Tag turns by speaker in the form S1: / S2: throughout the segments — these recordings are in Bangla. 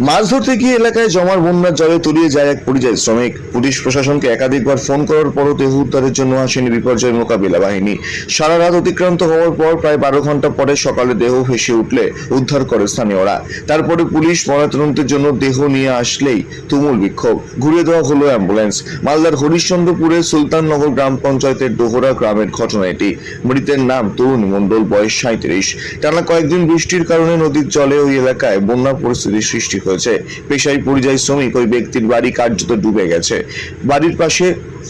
S1: মাছ ধরতে গিয়ে এলাকায় জমার বন্যার জলে তলিয়ে যায় এক পরিযায়ী শ্রমিক। পুলিশ প্রশাসনকে একাধিকবার ফোন করার পরও দেহ উদ্ধারের জন্য আসেনি বিপর্যয় মোকাবিলা বাহিনী। সারা রাত অতিক্রান্ত হওয়ার পর প্রায় বারো ঘণ্টা পরে সকালে দেহ ভেসে উঠলে উদ্ধার করে স্থানীয়রা। তারপরে পুলিশ ময়নাতদন্তের জন্য দেহ নিয়ে আসলেই তুমুল বিক্ষোভ। ঘুরিয়ে দেওয়া হলো অ্যাম্বুলেন্স। মালদার হরিশ্চন্দ্রপুরের সুলতাননগর গ্রাম পঞ্চায়েতের ডোহরা গ্রামের ঘটনা এটি। মৃতের নাম তরুণ মণ্ডল, বয়স সাঁত্রিশ টানা কয়েকদিন বৃষ্টির কারণে নদীর জলে ওই এলাকায় বন্যা পরিস্থিতির সৃষ্টি হয়েছে পেশায় পরিযায়ী শ্রমিক ওই ব্যক্তির বাড়ি কার্যত ডুবে গেছে। বাড়ির পাশে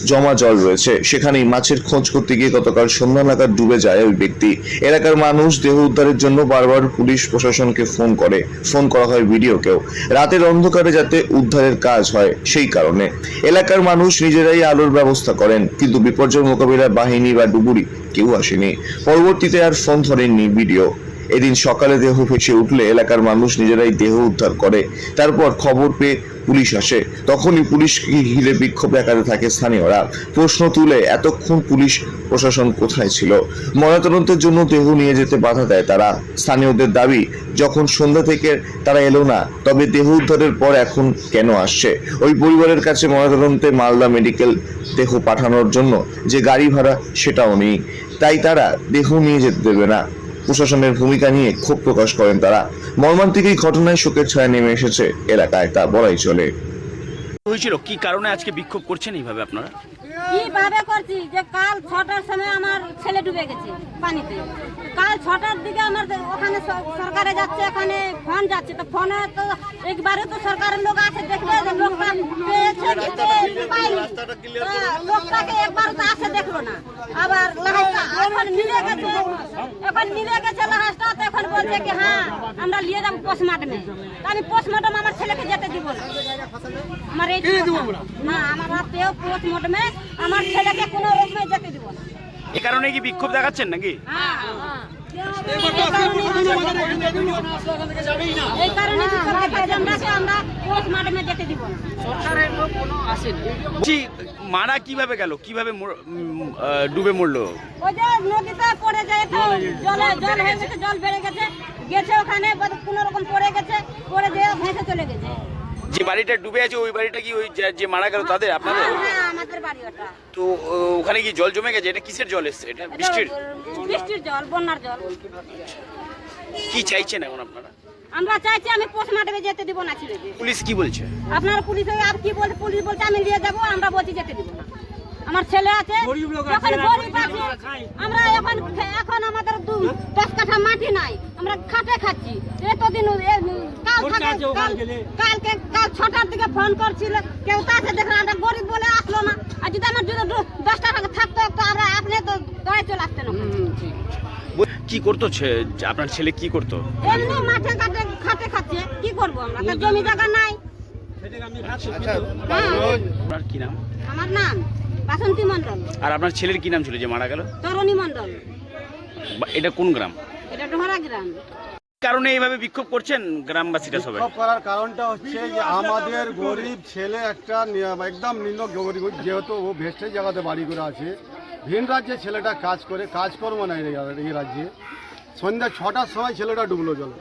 S1: জমা জল রয়েছে। সেখানেই মাছের খোঁজ করতে গিয়ে গতকাল সন্ধ্যা নাগাদ ডুবে যায় ওই ব্যক্তি। এলাকার মানুষ দেহ উদ্ধারের জন্য বারবার পুলিশ প্রশাসনকে ফোন করে। ফোন করা হয় ভিডিওকেও রাতের অন্ধকারে যাতে উদ্ধারের কাজ হয় সেই কারণে। এলাকার মানুষ নিজেরাই আলোর ব্যবস্থা করেন, কিন্তু বিপর্যয় মোকাবিলায় বাহিনী বা ডুবুরি কেউ আসেনি। পরবর্তীতে আর ফোন ধরেননি ভিডিও। এদিন সকালে দেহ ভেসে উঠলে এলাকার মানুষ নিজেরাই দেহ উদ্ধার করে। তারপর খবর পেয়ে পুলিশ আসে। তখনই পুলিশকে ঘিরে বিক্ষোভ দেখাতে থাকে স্থানীয়রা। প্রশ্ন তুলে এতক্ষণ পুলিশ প্রশাসন কোথায় ছিল? ময়নাতদন্তের জন্য দেহ নিয়ে যেতে বাধা দেয় তারা। স্থানীয়দের দাবি, যখন সন্ধ্যা থেকে তারা এলো না, তবে দেহ উদ্ধারের পর এখন কেন আসছে? ওই পরিবারের কাছে ময়নাতদন্তে মালদা মেডিকেল দেহ পাঠানোর জন্য যে গাড়ি ভাড়া সেটাও নেই। তাই তারা দেহ নিয়ে যেতে দেবে না। প্রশাসনের ভূমিকা নিয়ে ক্ষোভ প্রকাশ করেন তারা। মর্মান্তিক এই ঘটনায় শোকের ছায়া নেমে এসেছে এলাকায় তা বলাই চলে।
S2: হয়েছিল? কি কারণে আজকে বিক্ষোভ করছেন এইভাবে আপনারা?
S3: কীভাবে করছি যে কাল ছটার সময় আমার ছেলে ডুবে গেছে পানিতে। কাল ছটার দিকে আমার ওখানে সরকারে যাচ্ছে এখানে ফোন যাচ্ছে। তো ফোনে তো একবারে তো সরকারের লোক আছে দেখবে যে লোকটা পেয়েছে পায়নি লোকটাকে একবার তো আসে দেখল না আবার লাহাজটা এখন মিলে গেছে এখন মিলে গেছে লাহাজটা তো এখন বলছে কি হ্যাঁ আমরা নিয়ে যাব পোস্টমার্টমে তা আমি পোস্টমার্টম আমার ছেলেকে যেতে দিব না। আমার এই না আমার হাতেও পোস্টমার্টমে আমার ছেলেকে কোনো রকমে যেতে দিব না।
S2: এ কারণে কি বিক্ষোভ দেখাচ্ছেন নাকি?
S3: হ্যাঁ। এই কারণে আমরা পোস্টমার্টমে যেতে দিব না।
S2: বলছি মারা কীভাবে গেল? কীভাবে ডুবে মরলো?
S3: ওই যে নদীতে পড়ে যায় তো জলে জল হয়ে গেছে। জল বেড়ে গেছে। গেছে ওখানে কোনো রকম পড়ে গেছে পড়ে যেয়ে ভেসে চলে গেছে।
S2: যে বাড়িটা ডুবে আছে ওই বাড়িটা কি ওই যে- মারা গেল তাদের আপনাদের?
S3: হ্যাঁ হ্যাঁ আমাদের বাড়ি ওটা।
S2: তো ওখানে কি জল জমে গেছে? এটা কিসের জল এসছে? এটা
S3: এটা
S2: বৃষ্টির?
S3: বৃষ্টির জল বন্যার জল।
S2: কি চাইছেন এখন আপনারা?
S3: আমরা চাইছি আমি পোস্টমার্টমে যেতে দিব না ছেলেকে।
S2: পুলিশ কি বলছে?
S3: আপনার পুলিশ আর কি বলছে? পুলিশ বলছে আমি নিয়ে যাব আমরা বলছি যেতে দিব না। আমার ছেলে আছে যখন গরিব আছে আমরা এখন এখন আমাদের দু- দশ কাঠা মাটি নাই আমরা খাটে খাচ্ছি। এতদিন কাল কালকে কাল ছটার দিকে ফোন করছিল কেউ তো আছে দেখলাম আমরা গরিব বলে আসলো না। আর যদি আমার যদি দশ টাকা থাকতো তো আমরা আপনি তো দয়ে চলে আসতেন
S2: কি করতো ছে- আপনার ছেলে কি করতো?
S3: এমনি মাঠে ঘাটে খাটে খাচ্ছে কি করব আমরা? তো জমি জায়গা নাই। হ্যাঁ।
S2: আপনার কি নাম?
S3: আমার নাম বাসন্তী মন্ডল
S2: আর আপনার ছেলের কি নাম ছিল যে মারা গেল?
S3: তরণী
S2: এটা কোন গ্রাম?
S3: এটা ডোহরা গ্রাম।
S2: কারণে এইভাবে বিক্ষোভ করছেন গ্রামবাসীরা সবাই?
S4: বিক্ষোভ করার কারণটা হচ্ছে যে আমাদের গরিব ছেলে একটা একদম নিম্ন গরিব যেহেতু ও ভেস্টের জায়গাতে বাড়ি করে আছে ভিন রাজ্যে ছেলেটা কাজ করে কাজকর্ম নাই এই রাজ্যে। সন্ধ্যা ছটার সময় ছেলেটা ডুবলো জলে।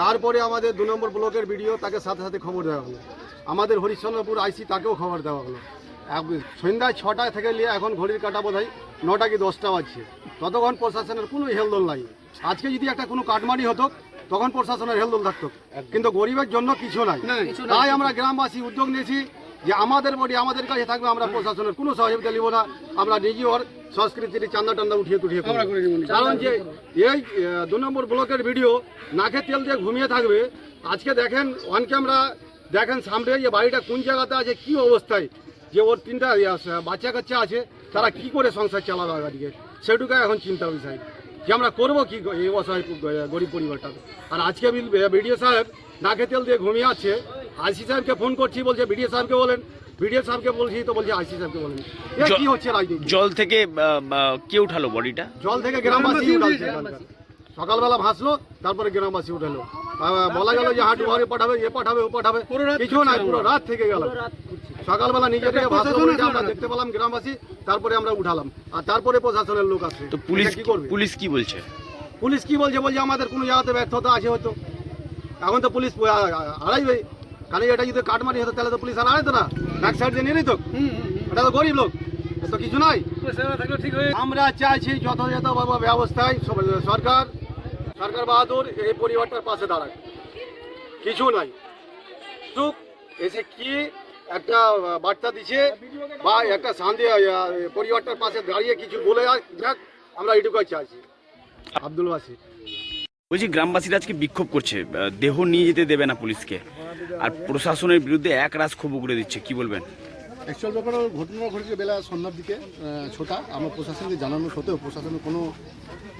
S4: তারপরে আমাদের দু নম্বর ব্লকের ভিডিও তাকে সাথে সাথে খবর দেওয়া হলো। আমাদের হরিশ্চন্দ্রপুর আইসি তাকেও খবর দেওয়া হলো। সন্ধ্যা ছটা থেকে নিয়ে এখন ঘড়ির কাটা বোধ হয় নটা কি দশটা বাজছে। ততক্ষণ প্রশাসনের কোনো হেলদোল নাই। আজকে যদি একটা কোনো কাটমানি হতো তখন প্রশাসনের হেলদোল থাকতো। কিন্তু গরিবের জন্য কিছু নাই। তাই আমরা গ্রামবাসী উদ্যোগ নিয়েছি। যে আমাদের বডি আমাদের কাছে থাকবে আমরা প্রশাসনের কোনো সহযোগিতা নিব না। আমরা নিজে ওর সংস্কৃতির চান্দা টান্দা উঠিয়ে তুঠিয়ে কারণ যে এই দু নম্বর ব্লকের ভিডিও নাকে তেল দিয়ে ঘুমিয়ে থাকবে। আজকে দেখেন অন ক্যামেরা দেখেন সামনে যে বাড়িটা কোন জায়গাতে আছে কি অবস্থায় যে ওর তিনটা বাচ্চা কাচ্চা আছে তারা কি করে সংসার চালাবে আজকে? সেটুকু এখন চিন্তা বিষয়। যে আমরা করব কি এই অসহায় গরিব পরিবারটা আর আজকে বিডিও সাহেব নাকে তেল দিয়ে ঘুমিয়ে আছে। আইসি সাহেবকে ফোন করছি বলছে বিডিও সাহেবকে বলেন বিডিও সাহেবকে বলছি তো বলছে আইসি সাহেবকে বলেন। কি হচ্ছে রাজনীতি?
S2: জল থেকে কে উঠালো বডিটা?
S4: জল থেকে গ্রামবাসী উঠাচ্ছে সকালবেলা ভাসলো তারপরে গ্রামবাসী উঠালো। বলা গেল যে হাঁটু ঘরে পাঠাবে এ পাঠাবে ও পাঠাবে। কিছু নাই পুরো রাত থেকে গেল। সকালবেলা নিজে থেকে ভাসলো আমরা দেখতে পেলাম গ্রামবাসী তারপরে আমরা উঠালাম। আর তারপরে প্রশাসনের লোক আসে
S2: তো পুলিশ
S4: কি করবে?
S2: পুলিশ কি বলছে?
S4: পুলিশ কি বলছে? বলছে আমাদের কোনো জায়গাতে ব্যর্থতা আছে হয়তো। এখন তো পুলিশ হারাইবে কারণ এটা যদি কাটমারি হতো, তাহলে তো পুলিশ আর হারাইতো না। ব্যাক সাইড দিয়ে নিয়ে নিত। এটা তো গরিব লোক। তো কিছু নাই। আমরা চাইছি যথাযথ ব্যবস্থায় সরকার সরকার বাহাদুর এই পরিবারটার পাশে দাঁড়ায় কিছু নাই। টুক, এসে কি একটা বার্তা দিছে বা একটা শান্তি পরিবারটার পাশে দাঁড়িয়ে কিছু বলে যাক, আমরা এইটুকুই চাইছি। আব্দুল বাসি।
S2: বলছি, গ্রামবাসীরা আজকে বিক্ষোভ করছে। দেহ নিয়ে যেতে দেবে না পুলিশকে। আর প্রশাসনের বিরুদ্ধে এক রাস ক্ষোভ উগড়ে দিচ্ছে, কি বলবেন?
S5: অ্যাকচুয়াল ব্যাপার ঘটনা ঘটেছে বেলা সন্ধ্যার দিকে ছোটা। আমরা প্রশাসনকে জানানো সত্ত্বেও প্রশাসনের কোনো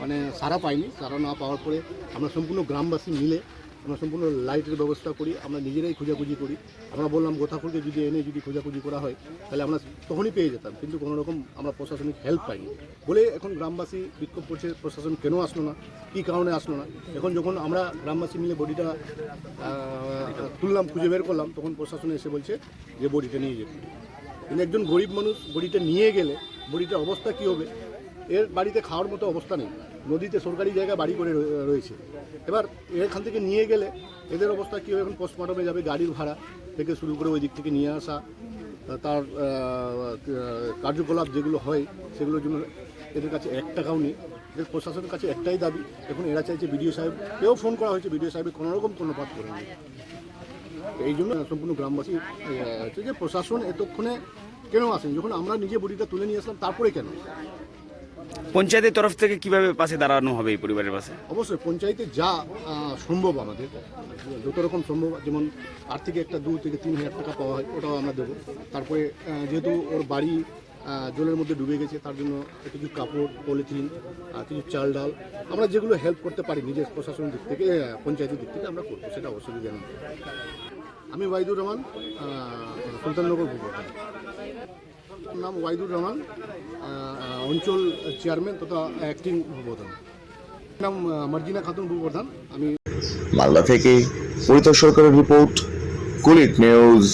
S5: মানে সারা পাইনি সারা না পাওয়ার পরে আমরা সম্পূর্ণ গ্রামবাসী মিলে আমরা সম্পূর্ণ লাইটের ব্যবস্থা করি, আমরা নিজেরাই খোঁজাখুঁজি করি। আমরা বললাম গোথাখুরকে যদি এনে যদি খোঁজাখুঁজি করা হয়, তাহলে আমরা তখনই পেয়ে যেতাম। কিন্তু কোনো রকম আমরা প্রশাসনিক হেল্প পাইনি। বলে এখন গ্রামবাসী বিক্ষোভ করছে, প্রশাসন কেন আসলো না? কী কারণে আসলো না? এখন যখন আমরা গ্রামবাসী মিলে বডিটা তুললাম, খুঁজে বের করলাম, তখন প্রশাসন এসে বলছে যে বডিটা নিয়ে যেতে। কিন্তু একজন গরিব মানুষ বড়িটা নিয়ে গেলে বড়িটার অবস্থা কী হবে? এর বাড়িতে খাওয়ার মতো অবস্থা নেই। নদীতে সরকারি জায়গায় বাড়ি করে রয়ে- রয়েছে। এবার এখান থেকে নিয়ে গেলে এদের অবস্থা কী হবে? এখন পোস্টমর্টমে যাবে গাড়ির ভাড়া থেকে শুরু করে ওই দিক থেকে নিয়ে আসা, তার কার্যকলাপ যেগুলো হয়, সেগুলোর জন্য এদের কাছে এক টাকাও নেই। এদের প্রশাসনের কাছে একটাই দাবি। এখন এরা চাইছে বিডিও সাহেবকেও ফোন করা হয়েছে। বিডিও সাহেবের কোনো রকম কোনো পাত করেনি। এই জন্য সম্পূর্ণ গ্রামবাসী হচ্ছে যে প্রশাসন এতক্ষণে কেন আসেন? যখন আমরা নিজে বডিটা তুলে নিয়ে আসলাম তারপরে কেন?
S2: পঞ্চায়েতের তরফ থেকে কীভাবে পাশে দাঁড়ানো হবে এই পরিবারের পাশে?
S5: অবশ্যই পঞ্চায়েতে যা সম্ভব আমাদের। যত রকম সম্ভব যেমন আর্থিক একটা দু থেকে তিন হাজার টাকা পাওয়া হয় ওটাও আমরা দেবো। তারপরে যেহেতু ওর বাড়ি জলের মধ্যে ডুবে গেছে, তার জন্য কিছু কাপড়, পলিথিন আর কিছু চাল ডাল আমরা যেগুলো হেল্প করতে পারি নিজের প্রশাসনের দিক থেকে পঞ্চায়েতের দিক থেকে আমরা করব, সেটা অসুবিধা নেই আমি ওয়াইদুর রহমান সুলতাননগর ভূপতান নাম ওয়াইদুর রহমান অঞ্চল চেয়ারম্যান তথা অ্যাক্টিং ভূপ্রধান নাম মার্জিনা খাতুন ভূপ্রধান আমি
S1: মালদা থেকে পরিতোষ সরকারের রিপোর্ট কুলিক নিউজ